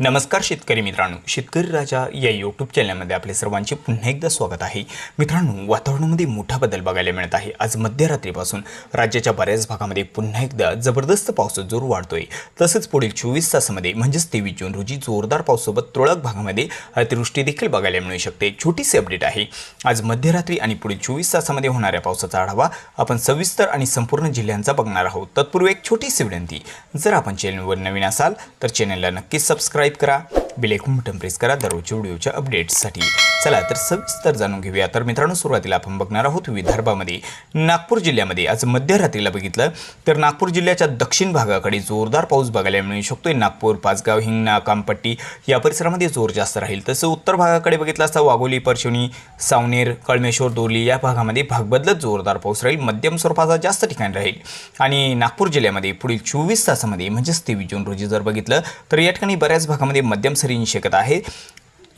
नमस्कार शेतकरी मित्रांनो. शेतकरी राजा या यूट्यूब चॅनलमध्ये आपले सर्वांचे पुन्हा एकदा स्वागत आहे. मित्रांनो वातावरणामध्ये मोठा बदल बघायला मिळत आहे. आज मध्यरात्रीपासून राज्याच्या बऱ्याच भागामध्ये पुन्हा एकदा जबरदस्त पावसाचा जोर वाढतोय. तसंच पुढील चोवीस तासामध्ये म्हणजेच तेवीस जून रोजी जोरदार पावसासोबत तुरळक भागामध्ये अतिवृष्टी देखील बघायला मिळू शकते. छोटीशी अपडेट आहे. आज मध्यरात्री आणि पुढील चोवीस तासामध्ये होणाऱ्या पावसाचा आढावा आपण सविस्तर आणि संपूर्ण जिल्ह्यांचा बघणार आहोत. तत्पूर्वी एक छोटीशी विनंती. जर आपण चॅनलवर नवीन असाल तर चॅनलला नक्कीच सबस्क्राईब सबस्क्राईब करा बेलेकून बटन प्रेस करा दररोजच्या व्हिडिओच्या अपडेट्ससाठी चला तर सविस्तर जाणून घेऊया. तर मित्रांनो सुरुवातीला आपण बघणार आहोत विदर्भामध्ये. नागपूर जिल्ह्यामध्ये आज मध्यरात्रीला बघितलं तर नागपूर जिल्ह्याच्या दक्षिण भागाकडे जोरदार पाऊस बघायला मिळू शकतोय. नागपूर पाचगाव हिंगणा कामपट्टी या परिसरामध्ये जोर जास्त राहील. तसं उत्तर भागाकडे बघितलं असता वाघोली परशिवनी सावनेर कळमेश्वर दोरली या भागामध्ये भाग बदलत जोरदार पाऊस राहील. मध्यम स्वरूपाचा जास्त ठिकाणी राहील. आणि नागपूर जिल्ह्यामध्ये पुढील चोवीस तासामध्ये म्हणजेच तेवीस जून रोजी जर बघितलं तर या ठिकाणी बऱ्याच भागामध्ये मध्यम सरींची शक्यता आहे.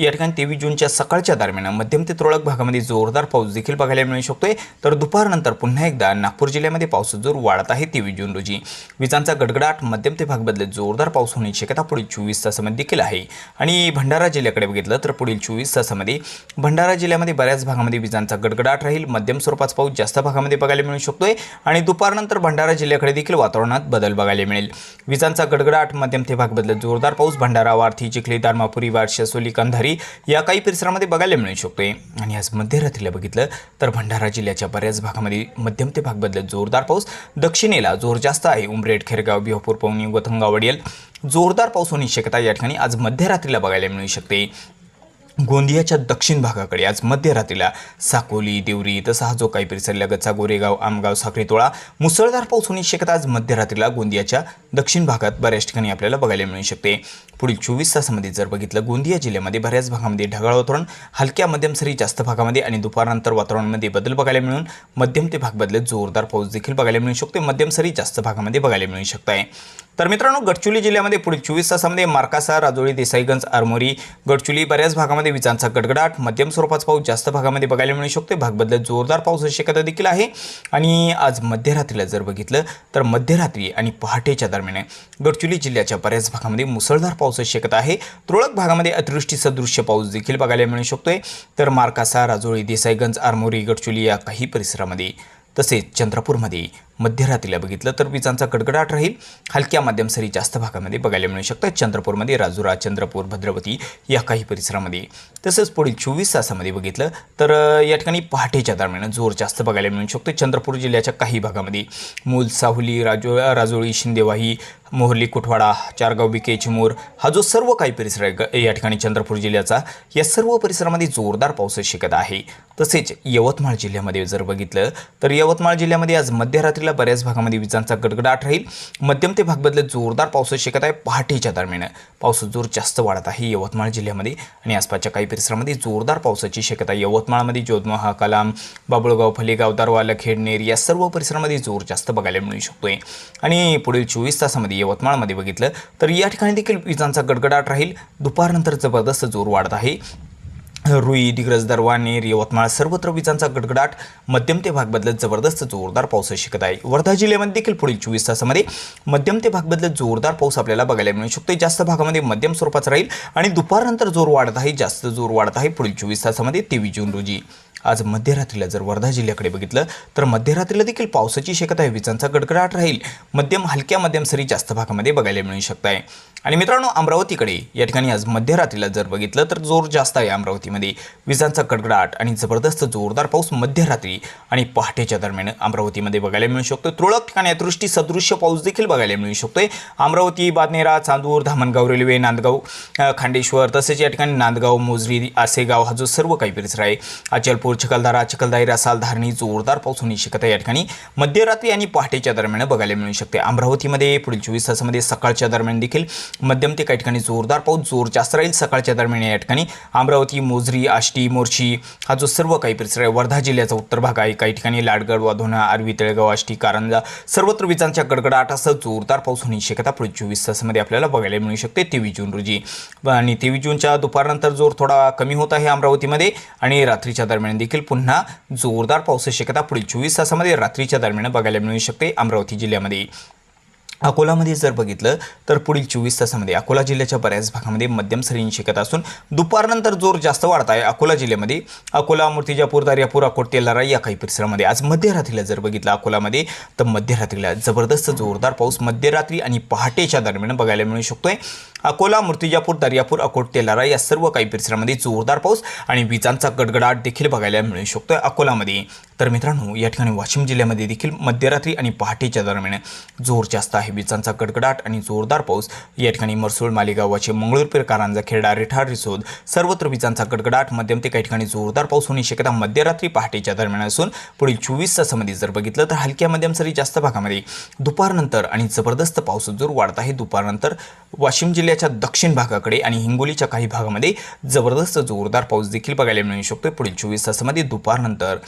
या ठिकाणी तेवीस जूनच्या सकाळच्या दरम्यान मध्यम ते तुरळक भागामध्ये जोरदार पाऊस देखील बघायला मिळू शकतोय. तर दुपारनंतर पुन्हा एकदा नागपूर जिल्ह्यामध्ये पावसाचा जोर वाढत आहे तेवीस जून रोजी. विजांचा गडगडाट मध्यम ते भाग बदलत जोरदार पाऊस होण्याची शक्यता पुढील चोवीस तासामध्ये देखील आहे. आणि भंडारा जिल्ह्याकडे बघितलं तर पुढील चोवीस तासामध्ये भंडारा जिल्ह्यामध्ये बऱ्याच भागामध्ये विजांचा गडगडाट राहील. मध्यम स्वरूपाचा पाऊस जास्त भागामध्ये बघायला मिळू शकतोय. आणि दुपारनंतर भंडारा जिल्ह्याकडे देखील वातावरणात बदल बघायला मिळेल. विजांचा गडगडाट मध्यम ते भाग बदलत जोरदार पाऊस भंडारा वार्थी चिखली दारमापुरी वारशी असोली कंधारी या काही परिसरामध्ये बघायला मिळू शकतोय. आणि आज मध्यरात्रीला बघितलं तर भंडारा जिल्ह्याच्या बऱ्याच भागामध्ये मध्यम ते भाग बदलत जोरदार पाऊस. दक्षिणेला जोर जास्त आहे. उमरेड खेरगाव बिहापूर पवनी वतंगाव वडियल. जोरदार पाऊस होण्याची शक्यता या ठिकाणी आज मध्यरात्रीला बघायला मिळू शकते. गोंदियाच्या दक्षिण भागाकडे आज मध्यरात्रीला साकोली देवरी तसा हा जो काही परिसर लगतचा गोरेगाव आमगाव साखरीतोळा मुसळधार पाऊस होण्याची शक्यता आज मध्यरात्रीला गोंदियाच्या दक्षिण भागात बऱ्याच ठिकाणी आपल्याला बघायला मिळू शकते. पुढील चोवीस तासामध्ये जर बघितलं गोंदिया जिल्ह्यामध्ये बऱ्याच भागामध्ये ढगाळ वातावरण हलक्या मध्यम सरी जास्त भागामध्ये आणि दुपारनंतर वातावरणामध्ये बदल बघायला मिळून मध्यम ते भाग बदलत जोरदार पाऊस देखील बघायला मिळू शकतो. मध्यम सरी जास्त भागामध्ये बघायला मिळू शकत आहे तर मित्रांनो गडचिरोली जिल्ह्यामध्ये पुढील चोवीस तासामध्ये मार्कासा राजोळी देसाईगंज आरमोरी गडचिरोली बऱ्याच भागामध्ये विजांचा गडगडाट मध्यम स्वरूपाचा पाऊस जास्त भागामध्ये बघायला मिळू शकतो भाग बदलत जोरदार पाऊस शक्यता देखील आहे. आणि आज मध्यरात्रीला जर बघितलं तर मध्यरात्री आणि पहाटेच्या दरम्यान गडचिरोली जिल्ह्याच्या बऱ्याच भागामध्ये मुसळधार पाऊस शक्यता आहे. तुरळक भागामध्ये अतिवृष्टी सदृश्य पाऊस देखील बघायला मिळू शकतोय. तर मार्कासा राजोळी देसाईगंज आरमोरी गडचिरोली या काही परिसरामध्ये तसेच चंद्रपूरमध्ये मध्यरात्रीला बघितलं तर विजांचा गडगडाट राहील. हलक्या माध्यम सरी जास्त भागामध्ये बघायला मिळू शकतात. चंद्रपूरमध्ये राजुरा चंद्रपूर भद्रवती या काही परिसरामध्ये. तसंच पुढील चोवीस तासामध्ये बघितलं तर या ठिकाणी पहाटेच्या दरम्यान जोर जास्त बघायला मिळू शकतो. चंद्रपूर जिल्ह्याच्या काही भागामध्ये मूल साहुली राजो राजोळी शिंदेवाही मोहर्ली कुठवाडा चारगाव बिके चिमूर हा जो सर्व काही परिसर आहे ग- या ठिकाणी चंद्रपूर जिल्ह्याचा या सर्व परिसरामध्ये जोरदार पाऊस शिकत आहे. तसेच यवतमाळ जिल्ह्यामध्ये जर बघितलं तर यवतमाळ जिल्ह्यामध्ये आज मध्यरात्रीला बऱ्याच भागामध्ये विजांचा गडगडाट राहील. मध्यम ते भाग बदलत जोरदार पावसाची शक्यता आहे. पहाटेच्या दरम्यान पावसाचा जोर जास्त वाढत आहे यवतमाळ जिल्ह्यामध्ये आणि आसपासच्या काही परिसरामध्ये जोरदार पावसाची शक्यता आहे. यवतमाळमध्ये जोधमहा कलाम बाबुळगाव फलेगाव दारवाला खेडनेर या सर्व परिसरामध्ये जोर जास्त बघायला मिळू शकतोय. आणि पुढील चोवीस तासामध्ये यवतमाळमध्ये बघितलं तर या ठिकाणी देखील विजांचा गडगडाट राहील. दुपारनंतर जबरदस्त जोर वाढत आहे. रुई दिग्रज दरवानेर यवतमाळ सर्वत्र विजांचा गडगडाट मध्यम ते भाग बदलत जबरदस्त जोरदार पावसाची शिकत आहे. वर्धा जिल्ह्यामध्ये देखील पुढील चोवीस तासामध्ये मध्यम ते भाग बदलत जोरदार पाऊस आपल्याला बघायला मिळू शकतो जास्त भागामध्ये मध्यम स्वरूपाचा राहील आणि दुपारनंतर जोर वाढत आहे जास्त जोर वाढत आहे. पुढील चोवीस तासामध्ये तेवीस जून रोजी. आज मध्यरात्रीला जर वर्धा जिल्ह्याकडे बघितलं तर मध्यरात्रीला देखील पावसाची शक्यता आहे. विजांचा गडगडाट राहील. मध्यम हलक्या मध्यम सरी जास्त भागामध्ये बघायला मिळू शकत आहे आणि मित्रांनो अमरावतीकडे या ठिकाणी आज मध्यरात्रीला जर बघितलं तर जोर जास्त आहे अमरावतीमध्ये. विजांचा कडकडाट आणि जबरदस्त जोरदार पाऊस मध्यरात्री आणि पहाटेच्या दरम्यान अमरावतीमध्ये बघायला मिळू शकतो तुरळक ठिकाणी अतिवृष्टी सदृश्य पाऊस देखील बघायला मिळू शकतोय. अमरावती बादनेरा चांदूर धामणगाव रेल्वे नांदगाव खांडेश्वर तसेच या ठिकाणी नांदगाव मोजरी आसेगाव हा जो सर्व काही परिसर आहे अचलपूर चिखलदारा चिखलदाई रसाल धारणी जोरदार पाऊस होण्याची शक्यता या ठिकाणी. मध्यरात्री आणि पहाटेच्या दरम्यान बघायला मिळू शकते. अमरावतीमध्ये पुढील चोवीस तासामध्ये सकाळच्या दरम्यान देखील मध्यम ते काही ठिकाणी जोरदार पाऊस जोर जास्त राहील. सकाळच्या दरम्यान या ठिकाणी अमरावती मोजरी आष्टी मोर्शी हा जो सर्व काही परिसर आहे वर्धा जिल्ह्याचा उत्तर भाग आहे. काही ठिकाणी लाडगड वाधोना आरवी तळेगाव आष्टी कारंजा सर्वत्र विजांच्या गडगडाटासह जोरदार पाऊस होण्याची शक्यता पुढील चोवीस तासामध्ये आपल्याला बघायला मिळू शकते तेवीस जून रोजी. आणि तेवीस जूनच्या दुपारनंतर जोर थोडा कमी होत आहे अमरावतीमध्ये. आणि रात्रीच्या दरम्यान देखील पुन्हा जोरदार पावसाची शक्यता पुढील चोवीस तासामध्ये रात्रीच्या दरम्यान बघायला मिळू शकते अमरावती जिल्ह्यामध्ये. अकोलामध्ये जर बघितलं तर पुढील चोवीस तासामध्ये अकोला जिल्ह्याच्या बऱ्याच भागामध्ये मध्यम सरींची शिकत असून दुपारनंतर जोर जास्त वाढत आहे अकोला जिल्ह्यामध्ये. अकोला मूर्तिजापूर दारियापूर अकोट तेलारा या काही परिसरामध्ये आज मध्यरात्रीला जर बघितलं अकोलामध्ये तर मध्यरात्रीला जबरदस्त जोरदार पाऊस मध्यरात्री आणि पहाटेच्या दरम्यान बघायला मिळू शकतोय. अकोला मूर्तिजापूर दर्यापूर अकोट तेलारा या सर्व काही परिसरामध्ये जोरदार पाऊस आणि विजांचा गडगडाट देखील बघायला मिळू शकतो अकोलामध्ये. तर मित्रांनो या ठिकाणी वाशिम जिल्ह्यामध्ये देखील मध्यरात्री आणि पहाटेच्या दरम्यान जोर जास्त आहे. विजांचा गडगडाट आणि जोरदार पाऊस या ठिकाणी मरसूळ मालेगावाचे वाशिम मंगळूरपेर कारंजा खेरडा रिठार रिसोद सर्वत्र विजांचा गडगडाट. मध्यम ते काही ठिकाणी जोरदार पाऊस होण्याची शक्यता मध्यरात्री पहाटेच्या दरम्यान असून पुढील चोवीस तासामध्ये जर बघितलं तर हलक्या मध्यम सरी जास्त भागामध्ये दुपारनंतर आणि जबरदस्त पाऊस जोर वाढत आहे. दुपारनंतर वाशिम जिल्ह्याच्या दक्षिण भागाकडे आणि हिंगोलीच्या काही भागामध्ये जबरदस्त जोरदार पाऊस देखील बघायला मिळू शकतो. पुढील चोवीस तासामध्ये दुपारनंतर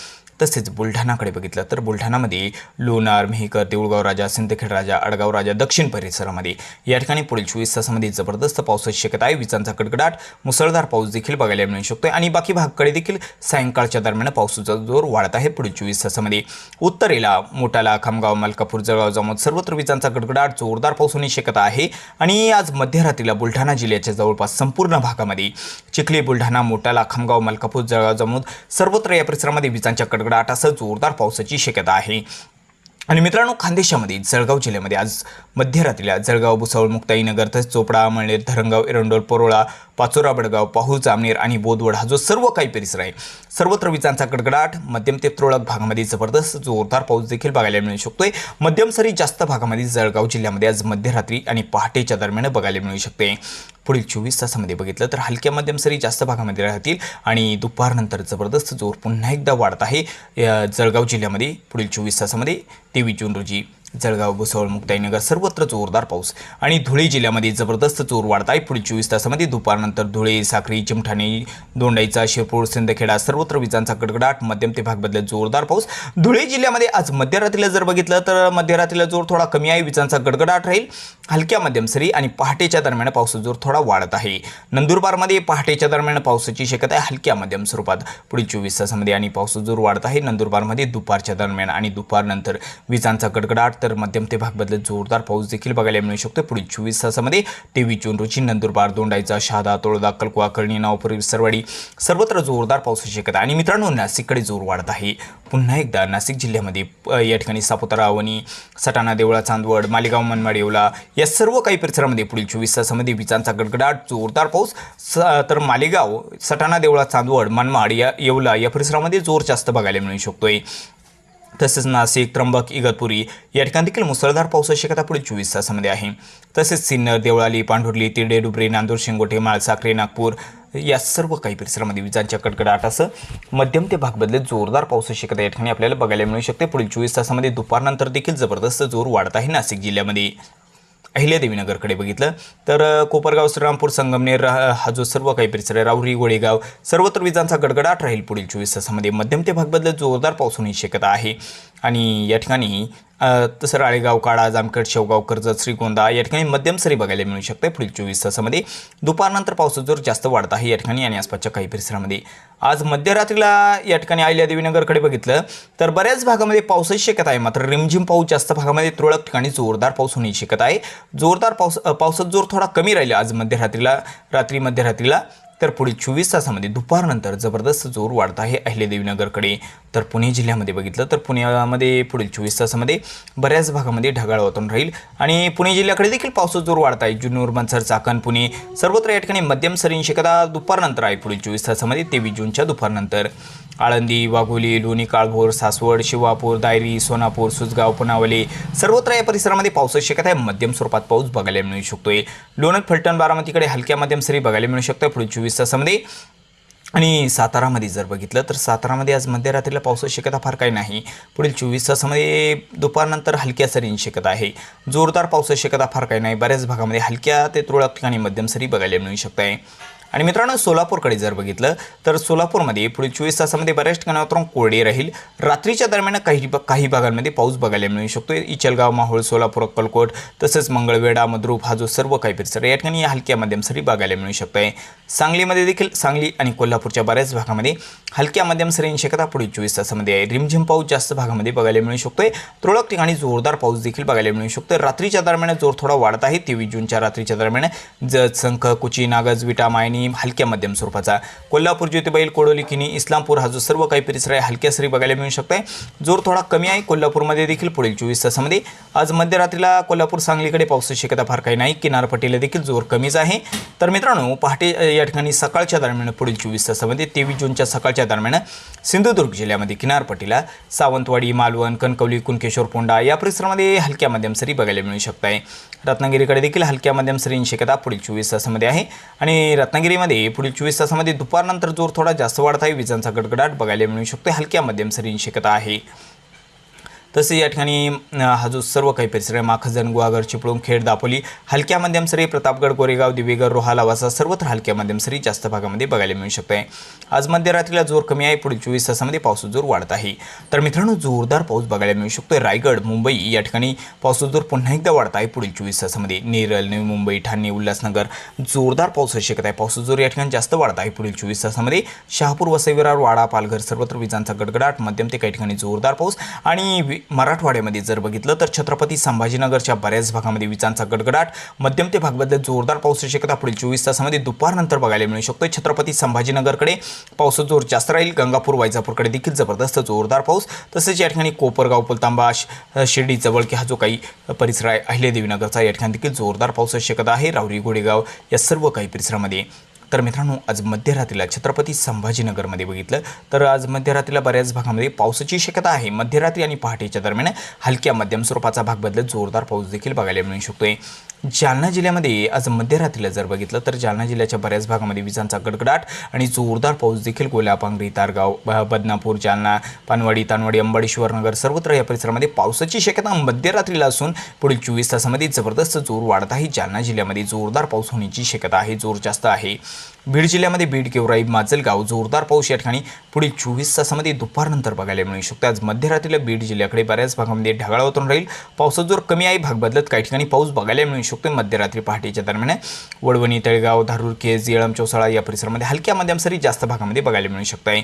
तसेच बुलढाणाकडे बघितलं तर बुलढाणामध्ये लोणार मेहकर देऊळगाव राजा सिंदखेड राजा अडगाव राजा दक्षिण परिसरामध्ये या ठिकाणी पुढील चोवीस तासामध्ये जबरदस्त पावसाची शक्यता आहे. विजांचा कडकडाट मुसळधार पाऊस देखील बघायला मिळू शकतो आणि बाकी भागाकडे देखील सायंकाळच्या दरम्यान पावसाचा जोर वाढत आहे. पुढील चोवीस तासामध्ये उत्तरेला मोठाला खामगाव मलकापूर जळगाव जामोद सर्वत्र विजांचा गडगडाट जोरदार पाऊस होण्याची शक्यता आहे. आणि आज मध्यरात्रीला बुलढाणा जिल्ह्याच्या जवळपास संपूर्ण भागामध्ये चिखली बुलढाणा मोटाला खामगाव मलकापूर जळगाव जामोद सर्वत्र या परिसरामध्ये विजांच्या कडकडाटासह जोरदार पावसाची शक्यता आहे. आणि मित्रांनो खानदेशामध्ये जळगाव जिल्ह्यामध्ये आज मध्यरात्रीला जळगाव भुसावळ मुक्ताईनगर तसेच चोपडा मळनेर धरणगाव एरंडोल परोळा पाचोरा बडगाव पाहूर जामनेर आणि बोदवड हा जो सर्व काही परिसर आहे सर्वत्र विजांचा कडकडाट मध्यम ते तुरळक भागामध्ये जबरदस्त जोरदार पाऊस देखील बघायला मिळू शकतोय. मध्यम सरी जास्त भागामध्ये जळगाव जिल्ह्यामध्ये आज मध्यरात्री आणि पहाटेच्या दरम्यान बघायला मिळू शकते. पुढील चोवीस तासामध्ये बघितलं तर हलक्या मध्यम सरी जास्त भागामध्ये राहतील आणि दुपारनंतर जबरदस्त जोर पुन्हा एकदा वाढत आहे. या जळगाव जिल्ह्यामध्ये पुढील चोवीस तासामध्ये तेवीस जून रोजी जळगाव भुसावळ मुक्ताईनगर सर्वत्र जोरदार पाऊस आणि धुळे जिल्ह्यामध्ये जबरदस्त जोर वाढत आहे. पुढील चोवीस तासामध्ये दुपारनंतर धुळे साखरी चिमठाणे दोंडाईचा शिरपूर सिंदखेडा सर्वत्र विजांचा कडकडाट मध्यम ते भाग बदलत जोरदार पाऊस. धुळे जिल्ह्यामध्ये आज मध्यरात्रीला जर बघितलं तर मध्यरात्रीला जोर थोडा कमी आहे. विजांचा गडगडाट राहील. हलक्या मध्यम सरी आणि पहाटेच्या दरम्यान पावसाचा जोर थोडा वाढत आहे. नंदुरबारमध्ये पहाटेच्या दरम्यान पावसाची शक्यता आहे. हलक्या मध्यम स्वरूपात पुढील चोवीस तासामध्ये आणि पाऊस जोर वाढत आहे. नंदुरबारमध्ये दुपारच्या दरम्यान आणि दुपारनंतर विजांचा गडगडाट तर मध्यम ते भाग बदलत जोरदार पाऊस देखील बघायला मिळू शकतो. पुढील चोवीस तासामध्ये तेवीस जून रोजी नंदुरबार दोंडाईचा शहादा तोळदा कलकुवा कळणी नावपूर सरवाडी सर्वत्र जोरदार पावसाची शक्यता आणि मित्रांनो नाशिककडे जोर वाढत आहे. पुन्हा एकदा नाशिक जिल्ह्यामध्ये या ठिकाणी सापुतारा वणी सटाणा देवळा चांदवड मालेगाव मनमाड येवला या सर्व काही परिसरामध्ये पुढील चोवीस तासामध्ये विजांचा गडगडाट जोरदार पाऊस स तर मालेगाव सटाणा देवळा चांदवड मनमाड या येवला या परिसरामध्ये जोर जास्त बघायला मिळू शकतोय. तसेच नाशिक त्र्यंबक इगतपुरी या ठिकाणी देखील मुसळधार पावसाची शक्यता पुढील चोवीस तासामध्ये आहे. तसेच सिन्नर देवळाली पांढुर्ली तिरडे डुबरे नांदूर शेंगोटे माळसाकरे नागपूर या सर्व काही परिसरामध्ये विजांच्या कडकडाटासह मध्यम ते भाग बदलत जोरदार पावसाची शक्यता या ठिकाणी आपल्याला बघायला मिळू शकते. पुढील चोवीस तासामध्ये दुपारनंतर देखील जबरदस्त जोर वाढत आहे नाशिक जिल्ह्यामध्ये. अहिल्यादेवीनगरकडे बघितलं तर कोपरगाव श्रीरामपूर संगमनेर हा जो सर्व काही परिसर आहे राहुरी गोळेगाव सर्वत्र विजांचा गडगडाट राहील पुढील चोवीस तासामध्ये. मध्यम ते भाग बदलत जोरदार पाऊस होण्याची शक्यता आहे. आणि या ठिकाणी तसं राळेगाव काळा जामखेड शेवगाव कर्जत श्रीगोंदा या ठिकाणी मध्यम सरी बघायला मिळू शकते. पुढील चोवीस तासामध्ये दुपारनंतर पावसाचा जोर जास्त वाढत आहे या ठिकाणी आणि आसपासच्या काही परिसरामध्ये. आज मध्यरात्रीला या ठिकाणी अहिल्यादेवीनगरकडे बघितलं तर बऱ्याच भागामध्ये पावसाची शक्यता आहे. मात्र रिमझिम पाऊस जास्त भागामध्ये तुरळक ठिकाणी जोरदार पाऊस होण्याची शक्यता आहे. जोरदार पाऊस पावसाचा जोर थोडा कमी राहील आज मध्यरात्रीला रात्री मध्यरात्रीला. तर पुढील चोवीस तासामध्ये दुपारनंतर जबरदस्त जोर वाढत आहे अहिल्यादेवीनगरकडे तर पुणे जिल्ह्यामध्ये बघितलं तर पुण्यामध्ये पुढील चोवीस तासामध्ये बऱ्याच भागामध्ये ढगाळ वातावरण राहील. आणि पुणे जिल्ह्याकडे देखील पावसाचा जोर वाढत आहे. जुन्नर मनसर चाकण पुणे सर्वत्र या ठिकाणी मध्यम सरींची कदा दुपारनंतर आहे. पुढील चोवीस तासामध्ये तेवीस जूनच्या दुपारनंतर. आळंदी वाघोली लोणी काळभोर सासवड शिवापूर दायरी सोनापूर सुजगाव पुनावले सर्वत्र या परिसरामध्ये पावसाची शक्यता आहे. मध्यम स्वरूपात पाऊस बघायला मिळू शकतोय. लोणत फलटण बारामतीकडे हलक्या मध्यम सरी बघायला मिळू शकतं पुढील चोवीस तासामध्ये. आणि सातारामध्ये जर बघितलं तर सातारामध्ये आज मध्यरात्रीला पावसाची शक्यता फार काही नाही. पुढील चोवीस तासामध्ये दुपारनंतर हलक्या सरींची शक्यता आहे. जोरदार पावसाची शक्यता फार काही नाही. बऱ्याच भागामध्ये हलक्या ते तुरळक ठिकाणी मध्यम सरी बघायला मिळू शकत आहे आणि मित्रांनो सोलापूरकडे जर बघितलं तर सोलापूरमध्ये पुढील चोवीस तासामध्ये बऱ्याच ठिकाणी वातावरण कोरडे राहील. रात्रीच्या दरम्यान काही काही भागांमध्ये पाऊस बघायला मिळू शकतो इचलगाव माहोळ सोलापूर अक्कलकोट तसंच मंगळवेढा मद्रूप हा जो सर्व काही परिसर या ठिकाणी हलक्या मध्यम सरी बघायला मिळू शकतो आहे सांगलीमध्ये देखील सांगली आणि कोल्हापूरच्या बऱ्याच भागामध्ये हलक्या मध्यम सरींची शक्यता पुढील चोवीस तासामध्ये आहे. रिमझिम पाऊस जास्त भागामध्ये बघायला मिळू शकतोय. तुरळक ठिकाणी जोरदार पाऊस देखील बघायला मिळू शकतो रात्रीच्या दरम्यान जोर थोडा वाढत आहे. तेवीस जूनच्या रात्रीच्या दरम्यान जत संख कुची नागज विटा मायनी हलक्या मध्यम स्वरूपाचा. कोल्हापूर ज्योतिबाईल कोडोली किनी इस्लामपूर हा जो सर्व काही परिसर आहे हलक्या सरी बघायला मिळू शकत आहे जोर थोडा कमी आहे कोल्हापूरमध्ये देखील पुढील चोवीस तासामध्ये. आज मध्यरात्रीला कोल्हापूर सांगलीकडे पावसाची शक्यता फार काही नाही किनारपट्टीला देखील जोर कमीच आहे. तर मित्रांनो पहाटे या ठिकाणी सकाळच्या दरम्यान पुढील चोवीस तासामध्ये तेवीस जूनच्या सकाळच्या दरम्यान सिंधुदुर्ग जिल्ह्यामध्ये किनारपट्टीला सावंतवाडी मालवण कणकवली कुणकेश्वर पोंडा या परिसरामध्ये हलक्या मध्यम सरी बघायला मिळू शकत आहे रत्नागिरीकडे देखील हलक्या मध्यम सरींची शक्यता पुढील चोवीस तासामध्ये आहे. आणि रत्नागिरी रत्नागिरीमध्ये पुढील चोवीस तासामध्ये दुपारनंतर जोर थोडा जास्त वाढत आहे. विजांचा गडगडाट बघायला मिळू शकतो हलक्या मध्यम सरींची शक्यता आहे. तसेच या ठिकाणी हा जो सर्व काही परिसर आहे माखजन गुहागर चिपळूण खेड दापोली हलक्या मध्यम सरी प्रतापगड गोरेगाव दिवेगर रोहा लावासा सर्वत्र हलक्या मध्यम सरी जास्त भागामध्ये बघायला मिळू शकते. आज मध्यरात्रीला जोर कमी आहे पुढील चोवीस तासामध्ये पावसाचा जोर वाढत आहे. तर मित्रांनो जोरदार पाऊस बघायला मिळू शकतोय. रायगड मुंबई या ठिकाणी पावसाचा जोर पुन्हा एकदा वाढत आहे पुढील चोवीस तासामध्ये. नेरळ नवी मुंबई ठाणे उल्हासनगर जोरदार पाऊस असू शकत आहे. पावसाचा जोर या ठिकाणी जास्त वाढत आहे पुढील चोवीस तासामध्ये. शहापूर वसई विरार वाडा पालघर सर्वत्र विजांचा गडगडाट मध्यम ते काही ठिकाणी जोरदार पाऊस आणि मराठवाड्यामध्ये जर बघितलं तर छत्रपती संभाजीनगरच्या बऱ्याच भागामध्ये विजांचा गडगडाट मध्यम ते भागबद्दल जोरदार पावसाची शक्यता पुढील चोवीस तासामध्ये दुपारनंतर बघायला मिळू शकतो छत्रपती संभाजीनगरकडे पावसाचा जोर जास्त राहील. गंगापूर वैजापूरकडे देखील जबरदस्त जोरदार पाऊस. तसेच या ठिकाणी कोपरगाव पुलतांबा शिर्डी जवळकी हा जो काही परिसर आहे अहिल्यादेवीनगरचा या ठिकाणी देखील जोरदार पावसाची शक्यता आहे. रावरी गोडेगाव या सर्व काही परिसरामध्ये तर मित्रांनो आज मध्यरात्रीला छत्रपती संभाजीनगरमध्ये बघितलं तर आज मध्यरात्रीला बऱ्याच भागामध्ये पावसाची शक्यता आहे. मध्यरात्री आणि पहाटेच्या दरम्यान हलक्या मध्यम स्वरूपाचा भाग बदलत जोरदार पाऊस देखील बघायला मिळू शकतोय. जालना जिल्ह्यामध्ये आज मध्यरात्रीला जर बघितलं तर जालना जिल्ह्याच्या बऱ्याच भागामध्ये विजांचा गडगडाट आणि जोरदार पाऊस देखील कोल्हापांगरी तारगाव ब- बदनापूर जालना पानवाडी तानवाडी अंबाडेश्वर नगर सर्वत्र या परिसरामध्ये पावसाची शक्यता मध्यरात्रीला असून पुढील चोवीस तासामध्ये जबरदस्त जोर वाढत आहे. जालना जिल्ह्यामध्ये जोरदार पाऊस होण्याची शक्यता आहे जोर जास्त आहे. बीड जिल्ह्यामध्ये बीड गेवराई माजलगाव जोरदार पाऊस या ठिकाणी. पुढील चोवीस तासामध्ये दुपारनंतर बघायला मिळू शकतो. आज मध्यरात्रीला बीड जिल्ह्याकडे बऱ्याच भागामध्ये ढगाळ वातावरण राहील. पावसाचा जोर कमी आहे. भाग बदलत काही ठिकाणी पाऊस बघायला मिळू शकतो. मध्यरात्री पहाटेच्या दरम्यान वडवणी तळगाव धारूर केज येळम चौसाळा या परिसरामध्ये हलक्या मध्यम सरी जास्त भागामध्ये बघायला मिळू शकत आहे.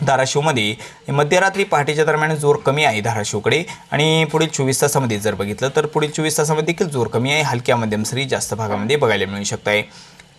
धाराशिवमध्ये मध्यरात्री पहाटेच्या दरम्यान जोर कमी आहे धाराशिवकडे. आणि पुढील चोवीस तासामध्ये जर बघितलं तर पुढील चोवीस तासामध्ये देखील जोर कमी आहे. हलक्या मध्यम सरी जास्त भागामध्ये बघायला मिळू शकत आहे.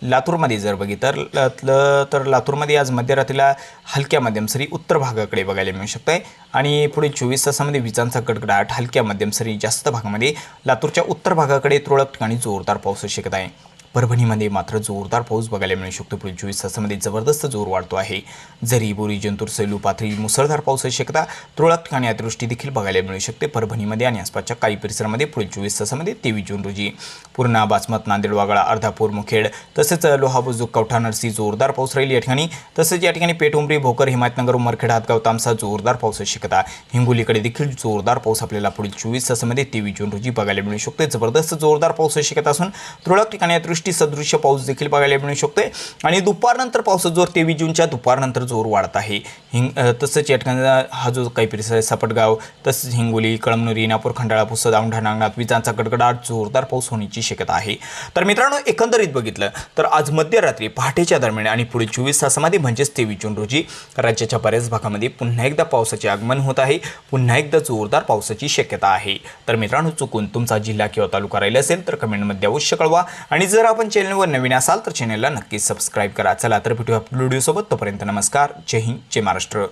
लातूरमध्ये जर बघितलं तर लातूरमध्ये आज मध्यरात्रीला हलक्या मध्यम सरी उत्तर भागाकडे बघायला मिळू शकत आहे आणि पुढील चोवीस तासामध्ये विजांचा कडकडाट हलक्या मध्यम सरी जास्त भागामध्ये लातूरच्या उत्तर भागाकडे तुरळक ठिकाणी जोरदार पाऊस शकत आहे. परभणीमध्ये मात्र जोरदार पाऊस बघायला मिळू शकतो. पुढील चोवीस तासामध्ये जबरदस्त जोर वाढतो आहे. जरी बोरी जंतूर सैलू पाथरी मुसळधार पावसाची शक्यता तुरळक ठिकाणी अतिवृष्टी देखील बघायला मिळू शकते. परभणीमध्ये आणि आसपासच्या काही परिसरामध्ये पुढील चोवीस तासामध्ये तेवीस जून रोजी पूर्णा बासमत नांदेड वागळा अर्धापूर मुखेड तसेच लोहाबुजुक कवठा नरसी जोरदार पाऊस राहील. या ठिकाणी तसेच या ठिकाणी पेटुंबरी भोकर हिमायतनगर उमरखेड हातगाव तामसा जोरदार पावसाची शक्यता हिंगोलीकडे देखील जोरदार पाऊस आपल्याला पुढील चोवीस तासामध्ये तेवीस जून रोजी बघायला मिळू शकते. जबरदस्त जोरदार पावसाची शक्यता असून तुरळक ठिकाणी अतिवृष्टी सदृश्य पाऊस देखील बघायला मिळू शकतोय. आणि दुपारनंतर पावसाचा जोर तेवीस जूनच्या दुपारनंतर जोर वाढत आहे. हिंग तसंच या ठिकाणी हा जो काही परिसर आहे सपटगाव तसंच हिंगोली कळमनुरी नापूर खंडाळा पुसद औंढा नागनाथ विजांचा गडगडाट जोरदार पाऊस होण्याची शक्यता आहे. तर मित्रांनो एकंदरीत बघितलं तर आज मध्यरात्री पहाटेच्या दरम्यान आणि पुढे चोवीस तासामध्ये म्हणजेच तेवीस जून रोजी राज्याच्या बऱ्याच भागामध्ये पुन्हा एकदा पावसाचे आगमन होत आहे. पुन्हा एकदा जोरदार पावसाची शक्यता आहे. तर मित्रांनो चुकून तुमचा जिल्हा किंवा तालुका राहिला असेल तर कमेंटमध्ये अवश्य कळवा. आणि जर आपण चॅनलवर नवीन असाल तर चॅनलला नक्कीच सबस्क्राईब करा. चला तर भेटूया व्हिडिओसोबत तोपर्यंत नमस्कार. जय हिंद जय महाराष्ट्र.